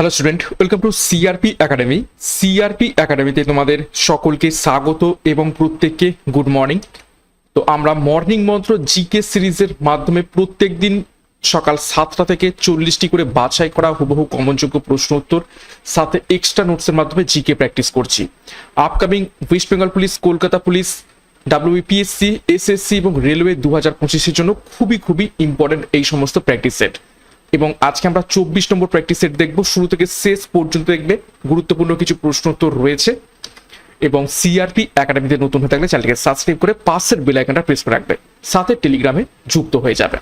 Hello student welcome to CRP academy CRP একাডেমিতে তোমাদের সকলকে স্বাগত এবং প্রত্যেককে গুড মর্নিং তো আমরা মর্নিং মন্ত্র জিকে সিরিজের মাধ্যমে প্রত্যেক দিন সকাল সাতটা থেকে চল্লিশটি করে বাছাই করা হুবহু কমনযোগ্য প্রশ্ন উত্তর, সাথে এক্সট্রা নোটসের মাধ্যমে জিকে প্র্যাকটিস করছি। Upcoming West Bengal police Kolkata police WBPSC SSC এবং রেলওয়ে দু হাজার পঁচিশের জন্য খুবই খুবই ইম্পর্টেন্ট এই সমস্ত প্র্যাকটিস সেট এবং আজকে আমরা চব্বিশ নম্বর প্র্যাকটিস সেট দেখব। শুরু থেকে শেষ পর্যন্ত দেখবে। গুরুত্বপূর্ণ কিছু প্রশ্ন উত্তর রয়েছে। এবং সিআরপি একাডেমিতে নতুন হয়ে থাকলে চ্যানেলকে সাবস্ক্রাইব করে পাশের বেল আইকনটা প্রেস করে রাখবে। সাথে টেলিগ্রামে যুক্ত হয়ে যাবে।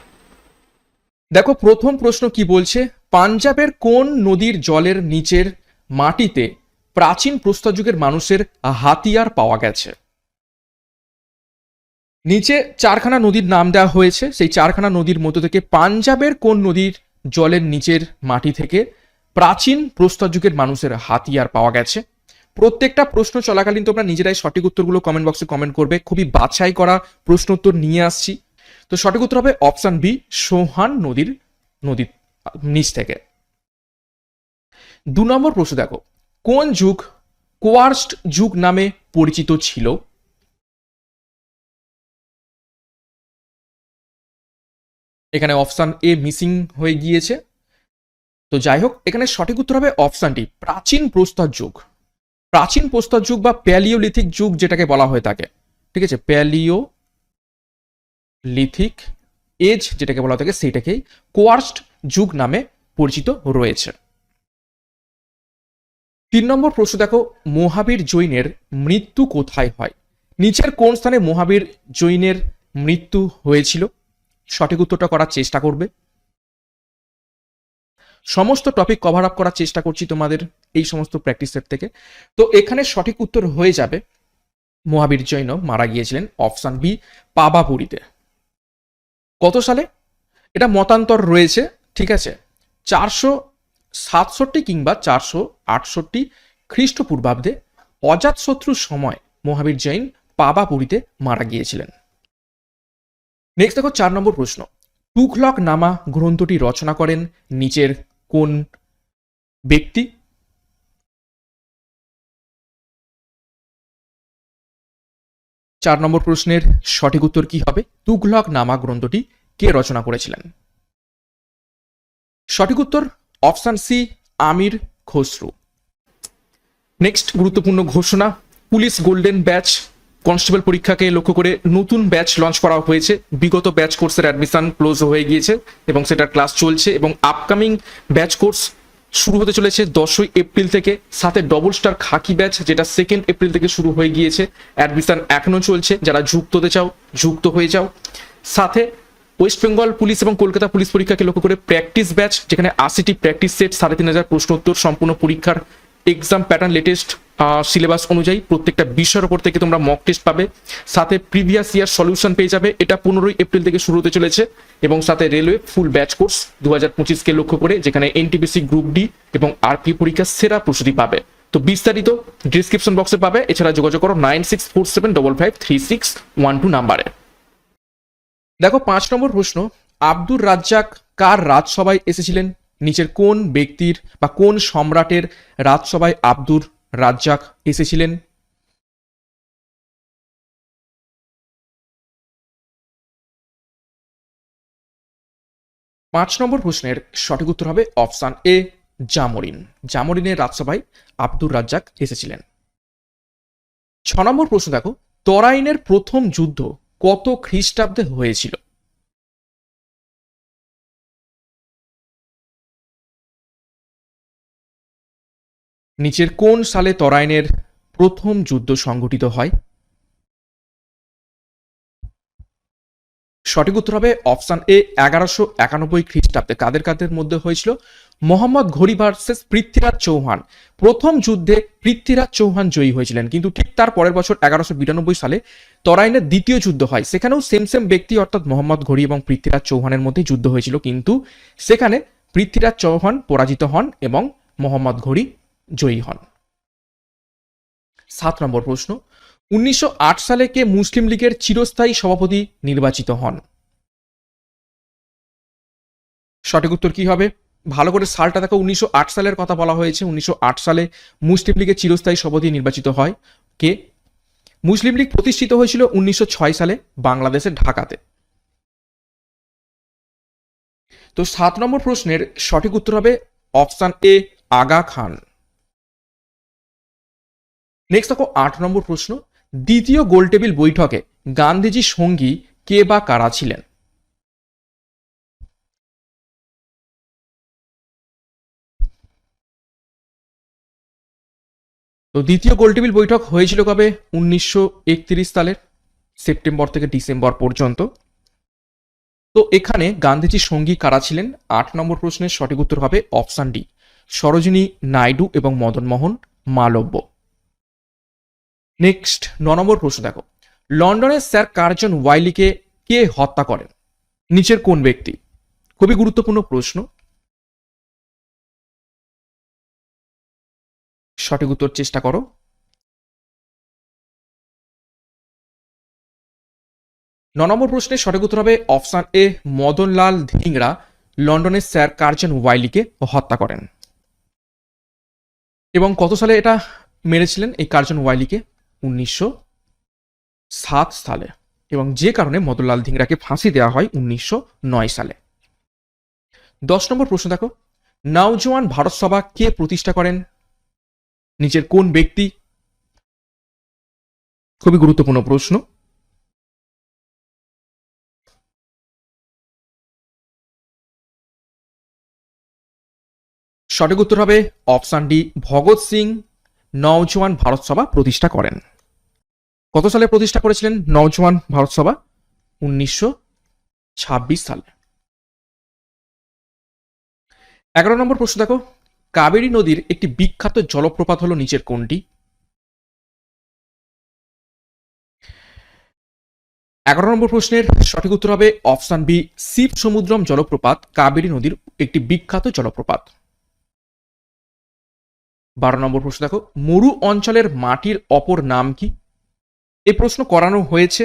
দেখো, প্রথম প্রশ্ন কি বলছে? পাঞ্জাবের কোন নদীর জলের নিচের মাটিতে প্রাচীন প্রস্তর যুগের মানুষের হাতিয়ার পাওয়া গেছে? নিচে চারখানা নদীর নাম দেওয়া হয়েছে। সেই চারখানা নদীর মধ্য থেকে পাঞ্জাবের কোন নদীর জলের নিচের মাটি থেকে প্রাচীন প্রস্তর যুগের মানুষের হাতিয়ার পাওয়া গেছে। প্রত্যেকটা প্রশ্ন চলাকালীন তোমরা নিজেরাই সঠিক উত্তরগুলো কমেন্ট বক্সে কমেন্ট করবে। খুবই বাছাই করা প্রশ্ন উত্তর নিয়ে আসছি। তো সঠিক উত্তর হবে অপশন বি সোহান নদীর নদীর নিচ থেকে। দু নম্বর প্রশ্ন দেখো, কোন যুগ কোয়ার্স্ট যুগ নামে পরিচিত ছিল? এখানে অপশান এ মিসিং হয়ে গিয়েছে। তো যাই হোক, এখানে সঠিক উত্তর হবে অপশানটি প্রাচীন প্রস্তর যুগ। প্রাচীন প্রস্তর যুগ বা প্যালিওলিথিক যুগ যেটাকে বলা হয়ে থাকে ঠিক আছে? প্যালিও লিথিক এজ যেটাকে বলা থাকে সেইটাকেই কোয়ার্স্ট যুগ নামে পরিচিত রয়েছে। তিন নম্বর প্রশ্ন দেখো, মহাবীর জৈনের মৃত্যু কোথায় হয়? নিচের কোন স্থানে মহাবীর জৈনের মৃত্যু হয়েছিল? সঠিক উত্তরটা করার চেষ্টা করবে। সমস্ত টপিক কভার আপ করার চেষ্টা করছি তোমাদের এই সমস্ত প্র্যাকটিস সেট থেকে। তো এখানে সঠিক উত্তর হয়ে যাবে, মহাবীর জৈন মারা গিয়েছিলেন অপশান বি পাবাপুরীতে। কত সালে? এটা মতান্তর রয়েছে, ঠিক আছে? চারশো সাতষট্টি কিংবা চারশো আটষট্টি খ্রিস্টপূর্বাব্দে অজাতশত্রুর সময় মহাবীর জৈন পাবাপুরীতে মারা গিয়েছিলেন। নেক্সট দেখো চার নম্বর প্রশ্ন। তুঘলক নামা গ্রন্থটি রচনা করেন নিচের কোন ব্যক্তি? চার নম্বর প্রশ্নের সঠিক উত্তর কি হবে? তুঘলক নামা গ্রন্থটি কে রচনা করেছিলেন? সঠিক উত্তর option C Amir Khusrau. Next গুরুত্বপূর্ণ ঘোষণা, পুলিশ গোল্ডেন ব্যাচ কনস্টেবল পরীক্ষাকে লক্ষ্য করে নতুন ব্যাচ লঞ্চ করা হয়েছে। বিগত ব্যাচ কোর্সের অ্যাডমিশন ক্লোজ হয়ে গিয়েছে এবং সেটার ক্লাস চলছে এবং আপকামিং ব্যাচ কোর্স শুরু হতে চলেছে দশই এপ্রিল থেকে। সাথে ডবল স্টার খাকি ব্যাচ, যেটা সেকেন্ড এপ্রিল থেকে শুরু হয়ে গিয়েছে। অ্যাডমিশন এখনও চলছে। যারা যুক্ত হতে চাও, যুক্ত হয়ে যাও। সাথে ওয়েস্ট বেঙ্গল পুলিশ এবং কলকাতা পুলিশ পরীক্ষাকে লক্ষ্য করে প্র্যাকটিস ব্যাচ, যেখানে আশিটি প্র্যাকটিস সেট, সাড়ে তিন হাজার প্রশ্ন উত্তর সম্পূর্ণ পরীক্ষার এক্সাম প্যাটার্ন লেটেস্ট সিলেবাস অনুযায়ী প্রত্যেকটা বিষয়ের ওপর থেকে তোমরা মক টেস্ট পাবে। সাথে প্রিভিয়াস ইয়ার সলিউশন পেয়ে যাবে। এটা পনেরোই এপ্রিল থেকে শুরু হতে চলেছে এবং সাথে রেলওয়ে ফুল ব্যাচ কোর্স দু হাজার পঁচিশকে লক্ষ্য করে যেখানে এনটিপিসি গ্রুপ ডি এবং আরপি পরীক্ষার সেরা প্রস্তুতি পাবে। তো বিস্তারিত ডিসক্রিপশন বক্সে পাবে। এছাড়া যোগাযোগ করো nine six four seven double five three six one two নাম্বারে। দেখো, পাঁচ নম্বর প্রশ্ন, আব্দুর রাজ্জাক কার রাজসভায় এসেছিলেন? নিচের কোন ব্যক্তির বা কোন সম্রাটের রাজসভায় আব্দুর রাজ্জাক এসেছিলেন পাঁচ নম্বর প্রশ্নের সঠিক উত্তর হবে অপশান এ, জামরিন। জামরিনের রাজসভায় আব্দুর রাজ্জাক এসেছিলেন ছ নম্বর প্রশ্ন দেখো, তরাইনের প্রথম যুদ্ধ কত খ্রিস্টাব্দে হয়েছিল? নিচের কোন সালে তরাইনের প্রথম যুদ্ধ সংঘটিত হয়? সঠিক উত্তর হবে অপশান এ, এগারোশো একানব্বই খ্রিস্টাব্দে। কাদের কাদের মধ্যে হয়েছিল? মোহাম্মদ ঘড়ি ভার্সেস পৃথ্বীরাজ চৌহান। প্রথম যুদ্ধে পৃথ্বীরাজ চৌহান জয়ী হয়েছিলেন, কিন্তু ঠিক তার পরের বছর এগারোশো বিরানব্বই সালে তরাইনের দ্বিতীয় যুদ্ধ হয়। সেখানেও সেম সেম ব্যক্তি, অর্থাৎ মোহাম্মদ ঘড়ি এবং পৃথ্বীরাজ চৌহানের মধ্যে যুদ্ধ হয়েছিল, কিন্তু সেখানে পৃথ্বীরাজ চৌহান পরাজিত হন এবং মোহাম্মদ ঘড়ি জয়ী হন। সাত নম্বর প্রশ্ন, উনিশশো আট সালে কে মুসলিম লীগের চিরস্থায়ী সভাপতি নির্বাচিত হন? সঠিক উত্তর কি হবে? ভালো করে সালটা দেখো, উনিশশো আট সালের কথা বলা হয়েছে, উনিশশো আট সালে মুসলিম লীগের চিরস্থায়ী সভাপতি নির্বাচিত হয় কে? মুসলিম লীগ প্রতিষ্ঠিত হয়েছিল উনিশশো ছয় সালে বাংলাদেশের ঢাকাতে। তো সাত নম্বর প্রশ্নের সঠিক উত্তর হবে option A, Aga Khan. Next দেখো, আট নম্বর প্রশ্ন। দ্বিতীয় গোলটেবিল বৈঠকে গান্ধীজি সঙ্গী কে বা কারা ছিলেন? তো দ্বিতীয় গোলটেবিল বৈঠক হয়েছিল কবে? উনিশশো একত্রিশ সালের সেপ্টেম্বর থেকে ডিসেম্বর পর্যন্ত। তো এখানে গান্ধীজির সঙ্গী কারা ছিলেন? আট নম্বর প্রশ্নের সঠিক উত্তর হবে অপশান ডি। সরোজিনী নাইডু এবং মদন মোহন মালব্য। নেক্সট ন নম্বর প্রশ্ন দেখো। লন্ডনের স্যার কার্জন ওয়াইলিকে কে হত্যা করেন? নিচের কোন ব্যক্তি? খুবই গুরুত্বপূর্ণ প্রশ্ন। সঠিক উত্তর চেষ্টা করো। ন নম্বর প্রশ্নের সঠিক উত্তর হবে অপশান এ, মদনলাল ধিংরা, লন্ডনের স্যার কার্জন ওয়াইলিকে হত্যা করেন। এবং কত সালে এটা মেরেছিলেন এই কার্জন ওয়াইলিকে? উনিশশো সাত সালে এবং যে কারণে মদনলাল ধিংরাকে ফাঁসি দেওয়া হয় উনিশশো নয় সালে। দশ নম্বর প্রশ্ন দেখো, নওজোয়ান ভারত সভা কে প্রতিষ্ঠা করেন? নিচের কোন ব্যক্তি? খুবই গুরুত্বপূর্ণ প্রশ্ন। সঠিক উত্তর হবে অপশান ডি, ভগৎ সিং নওজোয়ান ভারত সভা প্রতিষ্ঠা করেন। কত সালে প্রতিষ্ঠা করেছিলেন নওজোয়ান ভারত সভা? উনিশশো ছাব্বিশ সালে। এগারো নম্বর প্রশ্ন দেখো। কাবেরী নদীর একটি বিখ্যাত জলপ্রপাত হলো নিচের কোনটি? এগারো নম্বর প্রশ্নের সঠিক উত্তর হবে অপশান বি শিব সমুদ্রম জলপ্রপাত, কাবেরী নদীর একটি বিখ্যাত জলপ্রপাত। বারো নম্বর প্রশ্ন দেখো, মরু অঞ্চলের মাটির অপর নাম কি? এই প্রশ্ন করানো হয়েছে।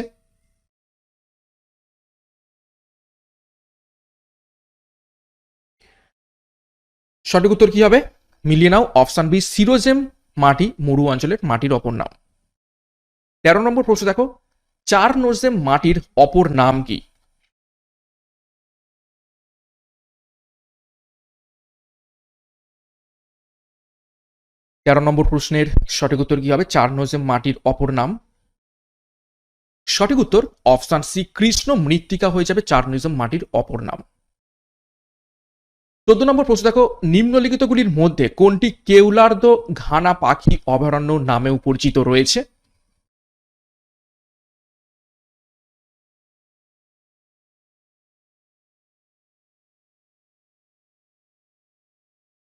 সঠিক উত্তর কি হবে? মিলিয়ে নাও, অপশান বি, সিরোজেম মাটি, মরু অঞ্চলের মাটির অপর নাম। তেরো নম্বর প্রশ্ন দেখো, চার নোজেম মাটির অপর নাম কি? তেরো নম্বর প্রশ্নের সঠিক উত্তর কি হবে? চার নোজেম মাটির অপর নাম। সঠিক উত্তর অপশান সি, কৃষ্ণ মৃত্তিকা হয়ে যাবে চার নোজেম মাটির অপর নাম। চোদ্দ নম্বর প্রশ্ন, দেখো, নিম্নলিখিতগুলির মধ্যে কোনটি কেউলার্দ ঘানা পাখি অভয়ারণ্য নামেও পরিচিত রয়েছে?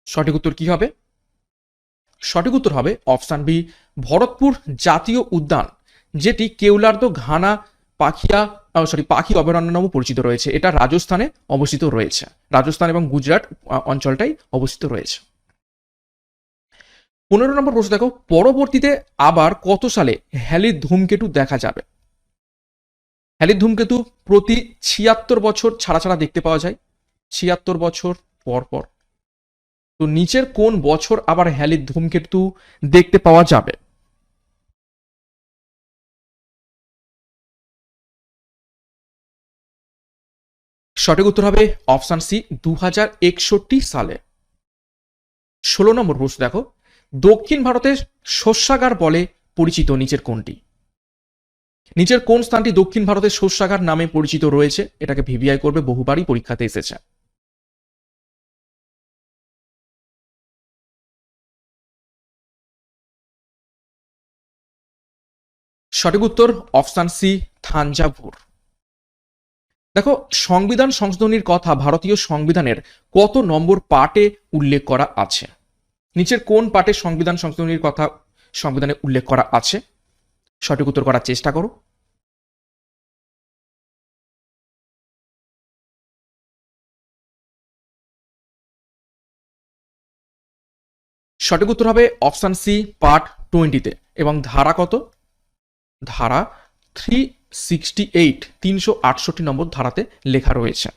সঠিক উত্তর কি হবে? সঠিক উত্তর হবে অপশান বি, ভরতপুর জাতীয় উদ্যান, যেটি কেউলার্দ ঘানা পাখিয়া সরি পাখি অভয়ারণ্য নামও পরিচিত রয়েছে। এটা রাজস্থানে অবস্থিত রয়েছে। রাজস্থান এবং গুজরাট অঞ্চলটাই অবস্থিত রয়েছে। পনেরো নম্বর প্রশ্ন দেখো, পরবর্তীতে আবার কত সালে হ্যালির ধূমকেতু দেখা যাবে? হ্যালির ধূমকেতু প্রতি ছিয়াত্তর বছর ছাড়া ছাড়া দেখতে পাওয়া যায়। ছিয়াত্তর বছর পর পর। তো নিচের কোন বছর আবার হ্যালির ধূমকেতু দেখতে পাওয়া যাবে? সঠিক উত্তর হবে অপশান সি দু সালে। ষোলো নম্বর প্রশ্ন দেখো। দক্ষিণ ভারতের শস্যাগার বলে পরিচিত নিচের কোনটি? নিচের কোন স্থানটি দক্ষিণ ভারতের শস্যাগার নামে পরিচিত রয়েছে? এটাকে ভিভিআই করবে, বহুবারই পরীক্ষাতে এসেছে। সঠিক উত্তর অপশান সি, থাঞ্জাভুর। দেখো, সংবিধান সংশোধনীর কথা ভারতীয় সংবিধানের কত নম্বর পার্টে উল্লেখ করা আছে? নিচের কোন পার্টে সংবিধান সংশোধনীর কথা সংবিধানে উল্লেখ করা আছে? সঠিক উত্তর করার চেষ্টা করো। সঠিক উত্তর হবে অপশান সি, পার্ট টোয়েন্টিতে। এবং ধারা কত? ধারা থ্রি সিক্সটি এইট তিনশো আটষট্টি নম্বর ধারাতে লেখা রয়েছে।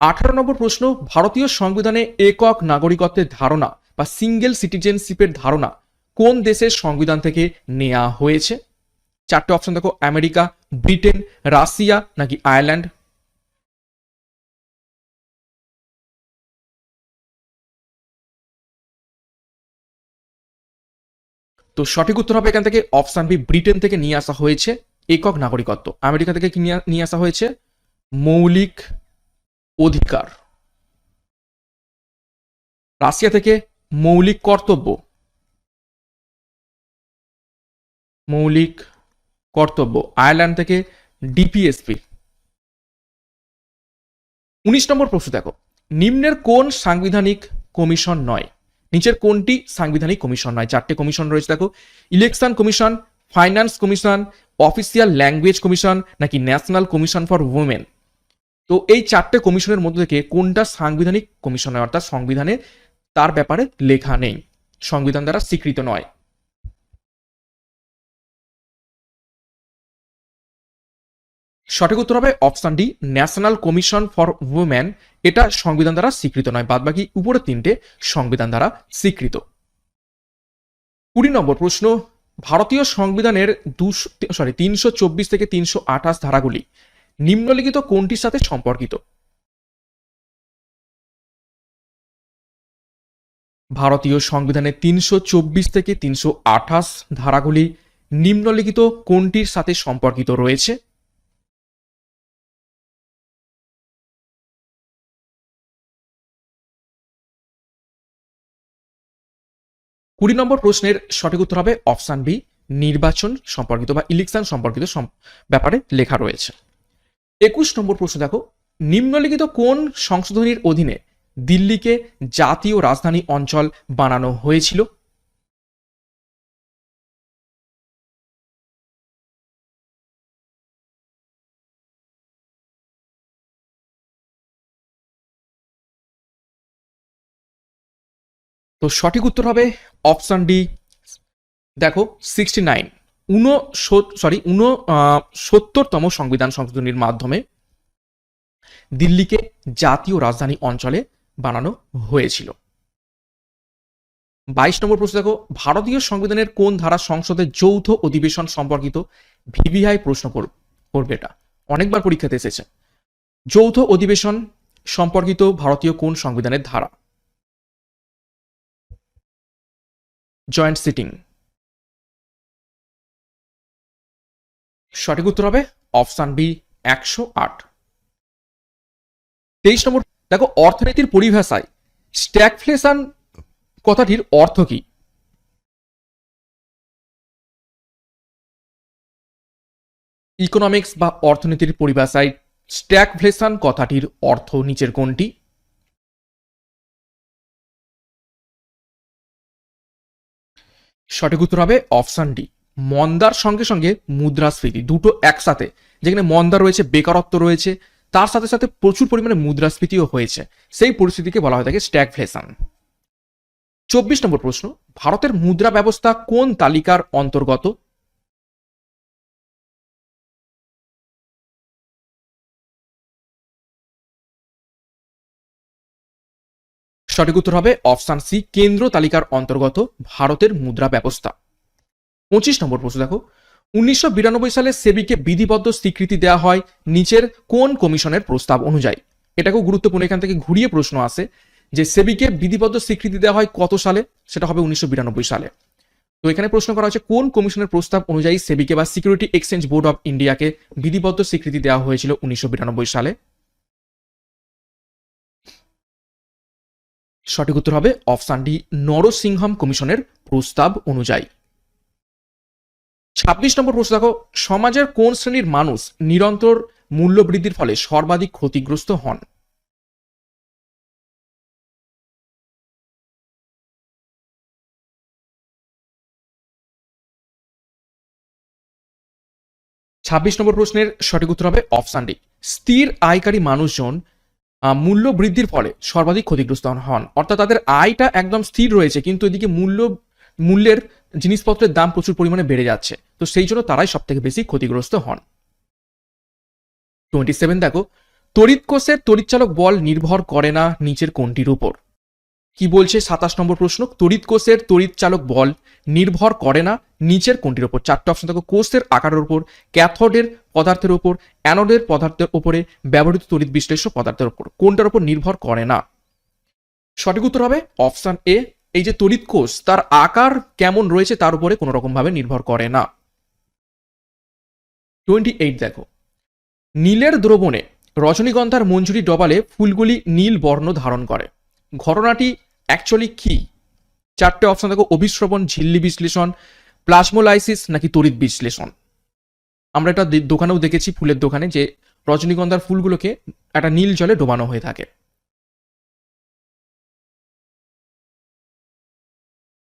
আঠারো নম্বর প্রশ্ন, ভারতীয় সংবিধানে একক নাগরিকত্বের ধারণা বা সিঙ্গেল সিটিজেনশিপের ধারণা কোন দেশের সংবিধান থেকে নেওয়া হয়েছে? চারটে অপশন দেখো, আমেরিকা, ব্রিটেন, রাশিয়া নাকি আয়ারল্যান্ড? তো সঠিক উত্তর হবে এখান থেকে অপশন বি, ব্রিটেন থেকে নিয়ে আসা হয়েছে একক নাগরিকত্ব। আমেরিকা থেকে কি নিয়ে- আসা হয়েছে? মৌলিক অধিকার। রাশিয়া থেকে মৌলিক কর্তব্য। মৌলিক কর্তব্য। আয়ারল্যান্ড থেকে ডিপিএসপি। উনিশ নম্বর প্রশ্ন দেখো। নিম্নের কোন সাংবিধানিক কমিশন নয়? নিচের কোনটি সাংবিধানিক কমিশন নয়? চারটে কমিশন রয়েছে, দেখো। Election commission, finance commission, official language commission, নাকি ন্যাশনাল কমিশন ফর উইমেন তো এই চারটে কমিশনের মধ্যে থেকে কোনটা সাংবিধানিক কমিশন নয়? অর্থাৎ সংবিধানে তার ব্যাপারে লেখা নেই। সংবিধান দ্বারা স্বীকৃত নয়। সঠিক উত্তর হবে option D national commission for women এটা সংবিধান দ্বারা স্বীকৃত নয়, বাদবাকি উপরে তিনটে সংবিধান দ্বারা স্বীকৃত। কুড়ি নম্বর প্রশ্ন, ভারতীয় সংবিধানের দুশো সরি তিনশো চব্বিশ থেকে তিনশো আঠাশ ধারাগুলি নিম্নলিখিত কোনটির সাথে সম্পর্কিত? ভারতীয় সংবিধানের তিনশো চব্বিশ থেকে তিনশো আঠাশ ধারাগুলি নিম্নলিখিত কোনটির সাথে সম্পর্কিত রয়েছে? কুড়ি নম্বর প্রশ্নের সঠিক উত্তর হবে অপশান বি, নির্বাচন সম্পর্কিত বা ইলেকশন সম্পর্কিত ব্যাপারে লেখা রয়েছে। একুশ নম্বর প্রশ্ন দেখো, নিম্নলিখিত কোন সংশোধনীর অধীনে দিল্লিকে জাতীয় রাজধানী অঞ্চল বানানো হয়েছিল? তো সঠিক উত্তর হবে অপশন ডি। দেখো সিক্সটি নাইন উন সরি উন সত্তরতম সংবিধান সংশোধনীর মাধ্যমে দিল্লিকে জাতীয় রাজধানী অঞ্চলে বানানো হয়েছিল। বাইশ নম্বর প্রশ্ন দেখো, ভারতীয় সংবিধানের কোন ধারা সংসদে যৌথ অধিবেশন সম্পর্কিত ভিভিআই প্রশ্ন কর- করবে এটা? অনেকবার পরীক্ষাতে এসেছে। যৌথ অধিবেশন সম্পর্কিত ভারতীয় কোন সংবিধানের ধারা? জয়েন্ট সিটিং সঠিক উত্তর হবে অপশান বি একশো আট। তেইশ নম্বর, দেখো অর্থনীতির পরিভাষায় স্ট্যাগফ্লেশন কথাটির অর্থ কি? ইকোনমিক্স বা অর্থনীতির পরিভাষায় স্ট্যাগফ্লেশন কথাটির অর্থ নিচের কোনটি? সঠিক উত্তর হবে অপশান ডি। মন্দার সঙ্গে সঙ্গে মুদ্রাস্ফীতি, দুটো একসাথে। যেখানে মন্দা রয়েছে, বেকারত্ব রয়েছে, তার সাথে সাথে প্রচুর পরিমাণে মুদ্রাস্ফীতিও হয়েছে। সেই পরিস্থিতিকে বলা হয়ে থাকে স্ট্যাগফ্লেশন চব্বিশ নম্বর প্রশ্ন, ভারতের মুদ্রা ব্যবস্থা কোন তালিকার অন্তর্গত? সঠিক উত্তর হবে অপশান সি, কেন্দ্র তালিকার অন্তর্গত ভারতের মুদ্রা ব্যবস্থা। পঁচিশ নম্বর প্রশ্ন দেখো। উনিশশো বিরানব্বই সালে সেবিকে বিধিবদ্ধ স্বীকৃতি দেওয়া হয় নিচের কোন কমিশনের প্রস্তাব অনুযায়ী? এটাকেও গুরুত্বপূর্ণ, এখান থেকে ঘুরিয়ে প্রশ্ন আসে যে সেবিকে বিধিবদ্ধ স্বীকৃতি দেওয়া হয় কত সালে? সেটা হবে উনিশশো বিরানব্বই সালে। তো এখানে প্রশ্ন করা হচ্ছে কোন কমিশনের প্রস্তাব অনুযায়ী সেবিকে বা সিকিউরিটি এক্সচেঞ্জ বোর্ড অফ ইন্ডিয়াকে বিধিবদ্ধ স্বীকৃতি দেওয়া হয়েছিল উনিশশো বিরানব্বই সালে? সঠিক উত্তর হবে অপশান ডি, নরসিংহম কমিশনের প্রস্তাব অনুযায়ী। ছাব্বিশ নম্বর প্রশ্ন দেখো, সমাজের কোন শ্রেণির মানুষ নিরন্তর মূল্য বৃদ্ধির ফলে সর্বাধিক ক্ষতিগ্রস্ত হন? ছাব্বিশ নম্বর প্রশ্নের সঠিক উত্তর হবে অপশান ডি, স্থির আয়কারী মানুষজন মূল্য বৃদ্ধির ফলে সর্বাধিক ক্ষতিগ্রস্ত হন। অর্থাৎ তাদের আয়টা একদম স্থির রয়েছে, কিন্তু এদিকে মূল্য, মূল্যের জিনিসপত্রের দাম প্রচুর পরিমাণে বেড়ে যাচ্ছে। তো সেই জন্য তারাই সব থেকে বেশি ক্ষতিগ্রস্ত হন। টোয়েন্টি সেভেন দেখো, তড়িৎ কোষের তড়িৎচালক বল নির্ভর করে না নিচের কোনটির উপর। কি বলছে? সাতাশ নম্বর প্রশ্ন, তড়িৎ কোষের তড়িৎচালক বল নির্ভর করে না নিচের কোনটির ওপর চারটে অপশন থাকে, কোষের আকারের উপর, ক্যাথোডের পদার্থের উপর, অ্যানোডের পদার্থের উপরে ব্যবহৃত তড়িৎ বিশ্লেষ্য পদার্থের উপর। কোনটার উপর নির্ভর করে না? সঠিক উত্তর হবে অপশন এ এই যে তড়িৎ কোষ, তার আকার কেমন রয়েছে তার উপরে কোনো রকম ভাবে নির্ভর করে না। টোয়েন্টি এইট দেখো, নীলের দ্রবণে রজনীগন্ধার মঞ্জুরি ডবালে ফুলগুলি নীল বর্ণ ধারণ করে। ঘটনাটি অ্যাকচুয়ালি কি? চারটে অপশন দেখো অভিশ্রবণ ঝিল্লি বিশ্লেষণ, প্লাসমোলাইসিস নাকি তড়িৎ বিশ্লেষণ। আমরা এটা দোকানেও দেখেছি ফুলের দোকানে যে রজনীগন্ধার ফুলগুলোকে একটা নীল জলে ডোবানো হয়ে থাকে।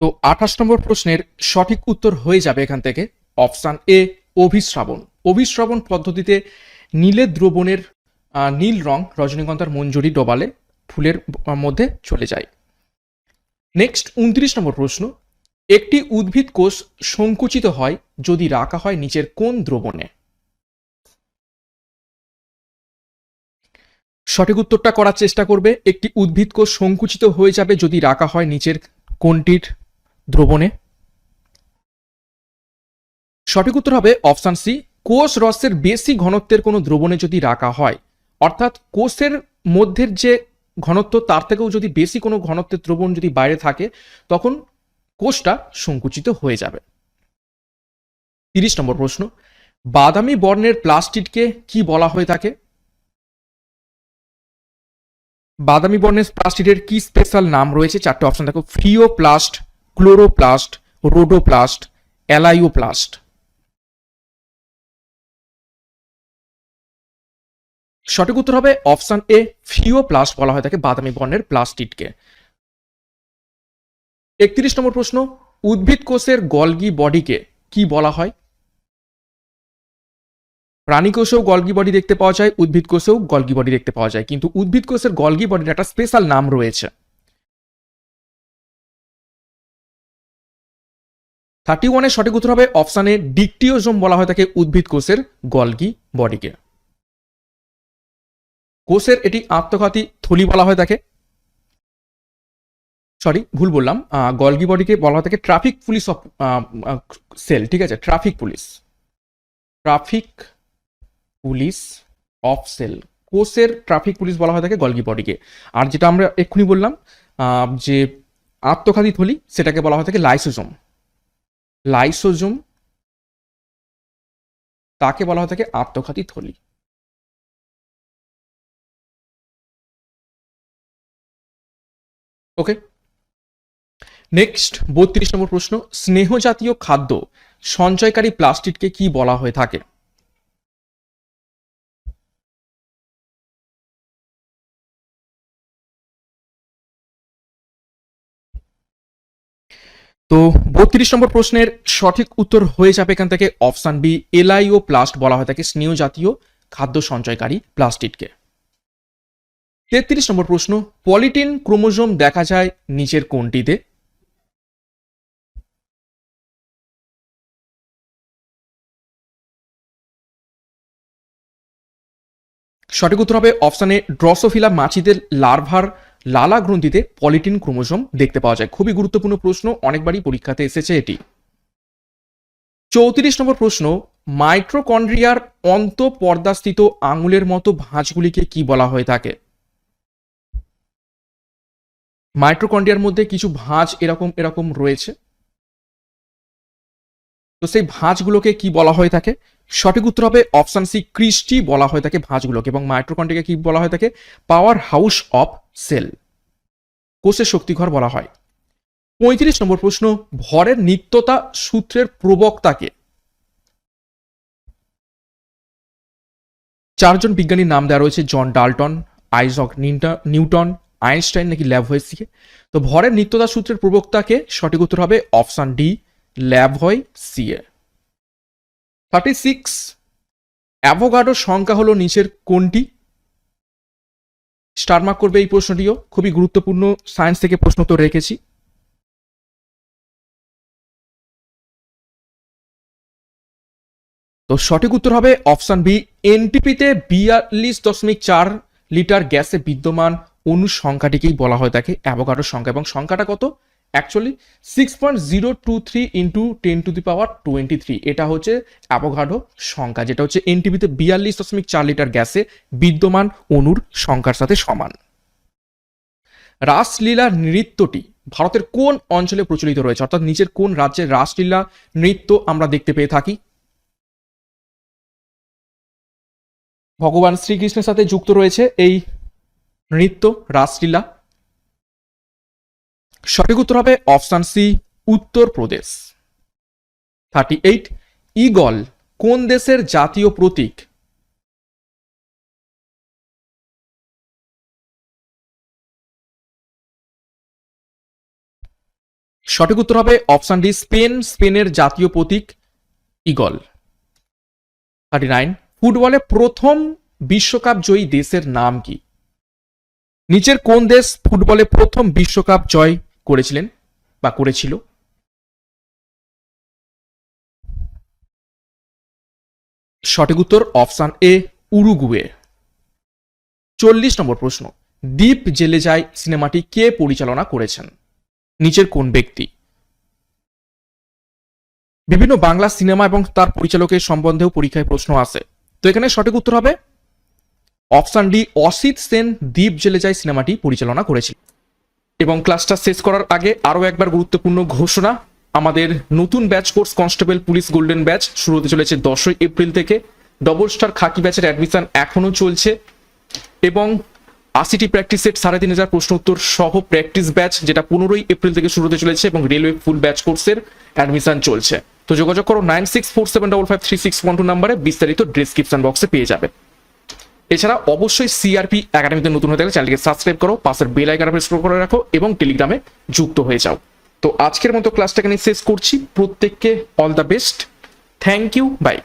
তো আঠাশ নম্বর প্রশ্নের সঠিক উত্তর হয়ে যাবে এখান থেকে অপশান এ অভিশ্রাবণ অভিশ্রাবণ পদ্ধতিতে নীলের দ্রবণের নীল রং রজনীগন্ধার মঞ্জুরি ডোবালে ফুলের মধ্যে চলে যায়। নেক্সট উনত্রিশ নম্বর প্রশ্ন। একটি উদ্ভিদ কোষ সংকুচিত হয় যদি রাখা হয় নিচের কোন দ্রবণে? সঠিক উত্তরটা করার চেষ্টা করবে। একটি উদ্ভিদ কোষ সংকুচিত হয়ে যাবে যদি রাখা হয় নিচের কোনটির দ্রবণে? সঠিক উত্তর হবে অপশান সি, কোষ রসের বেশি ঘনত্বের কোনো দ্রবণে যদি রাখা হয়। অর্থাৎ কোষের মধ্যের যে ঘনত্ব, তার থেকেও যদি বেশি কোনো ঘনত্বের দ্রবণ যদি বাইরে থাকে, তখন কোষটা সংকুচিত হয়ে যাবে। তিরিশ নম্বর প্রশ্ন, বাদামি বর্ণের প্লাস্টিককে কি বলা হয়ে থাকে? বাদামি বর্ণের প্লাস্টিকের কি স্পেশাল নাম রয়েছে? চারটে অপশন দেখো, ফ্রিওপ্লাস্ট, ক্লোরোপ্লাস্ট, রোডোপ্লাস্ট, অ্যালাইওপ্লাস্ট। সঠিক উত্তর হবে অপশান এ ফিওপ্লাস্ট বলা হয় থাকে বাদামি বর্ণের প্লাস্টিককে একত্রিশ নম্বর প্রশ্ন, উদ্ভিদ কোষের গলগি বডিকে কি বলা হয়? প্রাণী কোষেও গলগি বডি দেখতে পাওয়া যায়, উদ্ভিদ কোষেও গলগি বডি দেখতে পাওয়া যায়, কিন্তু উদ্ভিদ কোষের গলগি বডির একটা স্পেশাল নাম রয়েছে। থার্টি ওয়ানের সঠিক উত্তর হবে অপশানে ডিকটিওজোম বলা হয় থাকে উদ্ভিদ কোষের গলগি বডিকে। কোষের এটি আত্মঘাতী থলি বলা হয় তাকে। সরি ভুল বললাম। গলগি বডিকে বলা হয় থাকে ট্রাফিক পুলিশ অফ সেল, ঠিক আছে? Traffic police. Traffic police of cell. কোষের ট্রাফিক পুলিশ বলা হয় থাকে গলগি বডিকে। আর যেটা আমরা এক্ষুনি বললাম যে আত্মঘাতী থলি, সেটাকে বলা হয় থাকে লাইসোজোম। লাইসোজোম, তাকে বলা হয় থাকে আত্মঘাতী থলি। ওকে নেক্সট বত্রিশ নম্বর প্রশ্ন, স্নেহ জাতীয় খাদ্য সঞ্চয়কারী প্লাস্টিককে কি বলা হয়ে থাকে? তো বত্রিশ নম্বর প্রশ্নের সঠিক উত্তর হয়ে যাবে এখান থেকে অপশান বি, এলআইও প্লাস্ট বলা হয় থাকে স্নেহ জাতীয় খাদ্য সঞ্চয়কারী প্লাস্টিককে তেত্রিশ নম্বর প্রশ্ন, পলিটিন ক্রোমোজোম দেখা যায় নিচের কোনটিতে? সঠিক উত্তর হবে অপশানে ড্রসোফিলা মাছিদের লার্ভার লালা গ্রন্থিতে পলিটিন ক্রোমোজোম দেখতে পাওয়া যায়। খুবই গুরুত্বপূর্ণ প্রশ্ন, অনেকবারই পরীক্ষাতে এসেছে এটি। চৌত্রিশ নম্বর প্রশ্ন, মাইক্রোকন্ড্রিয়ার অন্তঃপর্দাস্থিত আঙুলের মতো ভাঁজগুলিকে কি বলা হয়ে থাকে? মাইক্রোকন্ড্রিয়ার মধ্যে কিছু ভাঁজ এরকম এরকম রয়েছে। তো সেই ভাঁজগুলোকে কি বলা হয়ে থাকে সঠিক উত্তর হবে অপশন সি, ক্রিস্টি বলা হয়ে থাকে ভাঁজগুলোকে এবং মাইক্রোকন্ড্রিয়াকে কি বলা হয়ে থাকে পাওয়ার হাউস অফ সেল। কোষের শক্তিঘর বলা হয়। পঁয়ত্রিশ নম্বর প্রশ্ন, ভরের নিত্যতা সূত্রের প্রবক্তাকে? চারজন বিজ্ঞানীর নাম দেওয়া রয়েছে, John Dalton, Isaac Newton- Newton Einstein নাকি ল্যাব ল্যাভয়েসিকে তো ভরের নিত্যতা সূত্রের প্রবক্তাকে সঠিক উত্তর হবে option D Lavoisier thirty six অ্যাভোগাডোর সংখ্যা হলো নিচের কোনটি? স্টারমার্ক করবে এই প্রশ্নটিও, খুবই গুরুত্বপূর্ণ, সায়েন্স থেকে প্রশ্ন তো রেখেছি। তো সঠিক উত্তর হবে অপশন বি, এনটিপিতে বিয়াল্লিশ দশমিক চার লিটার গ্যাসে বিদ্যমান অণু সংখ্যাটিকেই বলা হয় থাকে অ্যাভোগাড্রো সংখ্যা। এবং সংখ্যাটা কত? Actually six point zero two three into ten to the power twenty three এটা হচ্ছে অ্যাভোগাড্রো সংখ্যা, যেটা হচ্ছে এনটিভিতে বিয়াল্লিশ দশমিক চার লিটার গ্যাসে বিদ্যমান অণুর সংখ্যার সাথে সমান। রাসলীলা নৃত্যটি ভারতের কোন অঞ্চলে প্রচলিত রয়েছে? অর্থাৎ নিচের কোন রাজ্যের রাসলীলা নৃত্য আমরা দেখতে পেয়ে থাকি? ভগবান শ্রীকৃষ্ণের সাথে যুক্ত রয়েছে এই নৃত্য, রাসলীলা। সঠিক উত্তর হবে option C Uttar Pradesh thirty eight eagle কোন দেশের জাতীয় প্রতীক? সঠিক উত্তর হবে অপশান ডি, স্পেন। স্পেনের জাতীয় প্রতীক ইগল থার্টি নাইন, ফুটবলে প্রথম বিশ্বকাপ জয়ী দেশের নাম কি? নিচের কোন দেশ ফুটবলে প্রথম বিশ্বকাপ জয় করেছিলেন বা করেছিল? সঠিক উত্তর অপশান এ, উরুগুয়ে। চল্লিশ নম্বর প্রশ্ন, দ্বীপ জেলে যায় সিনেমাটি কে পরিচালনা করেছেন? নিচের কোন ব্যক্তি? বিভিন্ন বাংলা সিনেমা এবং তার পরিচালকের সম্বন্ধেও পরীক্ষায় প্রশ্ন আসে। তো এখানে সঠিক উত্তর হবে অপশান ডি, অসিত সেন দ্বীপ জেলে যায় সিনেমাটি পরিচালনা করেছিল। এবং ক্লাসটা শেষ করার আগে আরও একবার গুরুত্বপূর্ণ ঘোষণা, আমাদের নতুন batch course constable police golden batch শুরু হতে চলেছে দশই এপ্রিল থেকে। ডবল স্টার খাকি ব্যাচের অ্যাডমিশন এখনও চলছে। এবং আশিটি প্র্যাকটিস সেট সাড়ে তিন হাজার প্রশ্ন উত্তর সহ প্র্যাকটিস ব্যাচ যেটা পনেরোই এপ্রিল থেকে শুরু হতে চলেছে এবং রেলওয়ে ফুল ব্যাচ কোর্সের অ্যাডমিশন চলছে। তো যোগাযোগ করো nine six four seven double five three six one two নাম্বারে, বিস্তারিত ডিসক্রিপশন বক্সে পেয়ে যাবে। এছাড়া অবশ্যই সিআরপি একাডেমিতে নতুন হয়ে থাকলে চ্যানেলকে সাবস্ক্রাইব করো, পাশের বেল আইকন প্রেস করে রাখো এবং টেলিগ্রামে যুক্ত হয়ে যাও। তো আজকের মতো ক্লাসটাকে নিয়ে শেষ করছি। প্রত্যেককে all the best thank you bye